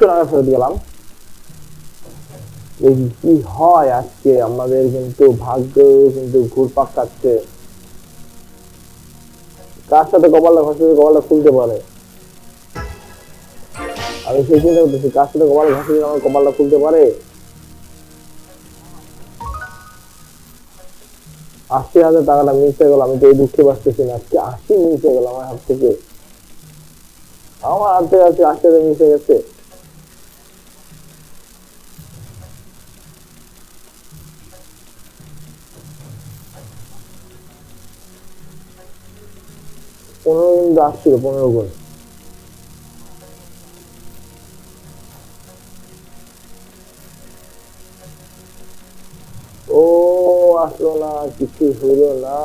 গেলাম দেখি কি হয় আজকে? আমাদের কিন্তু ভাগ্য কিন্তু ঘুরপাক কার সাথে কপালটা কপালটা খুলতে পারে? আমি সেই চিন্তা করতেছি, কার সাথে কপাল আমার কপালটা খুলতে পারে? আশি হাজার টাকাটা মিশে গেল, আমি তো এই দুঃখে বাঁচতেছি না। আজকে আশি মিশে গেল আমার হাত থেকে। আমার হাত আজকে আশি হাজার মিশে গেছে। পনেরো কিন্তু আসছিল পনেরো গুণ ও, আসলো না, কিছু হইল না।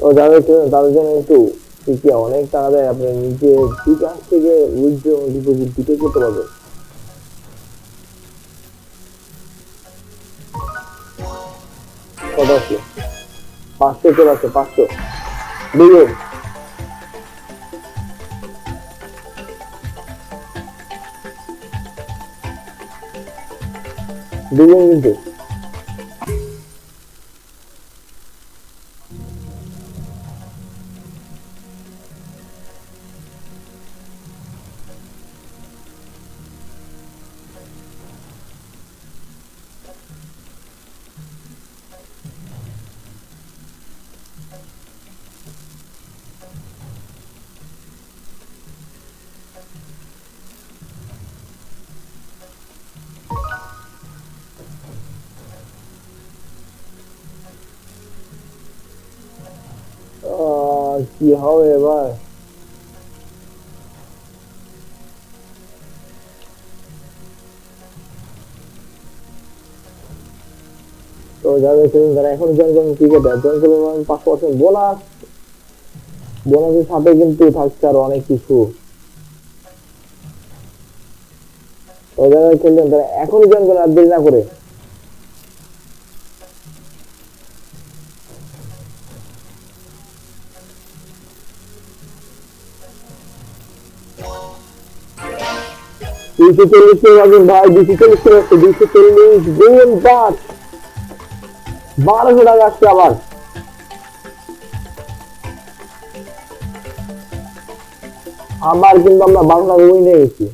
ও, যাদের তাদের জন্য একটু অনেক টাকা দেয়, আপনি নিজে বিকাশ থেকে উইথড্র ডিপোজিট দুটো করতে পারবেন। কত আছে? পাঁচশো চলে আসছে পাঁচশো দুজন দুজন কিন্তু। কি হবে এবার তো যাদের খেলুন তারা এখন জয়েন করুন ক্রিকেটে জয়েন করুন পাঁচ পার্সেন্ট বোনাস বোনাসের সাথে কিন্তু থাকছে আরও অনেক কিছু তো যারা খেলবেন তারা এখনই জয়েন করেন আর দেরি না করে দুইশো চল্লিশ টাকা ভাই দুইশো চল্লিশ আসছে দুইশো চল্লিশ গুণ পাঁচ বারোশো টাকা আসছে আবার আবার কিন্তু আমরা বাংলা বই নিয়ে গেছি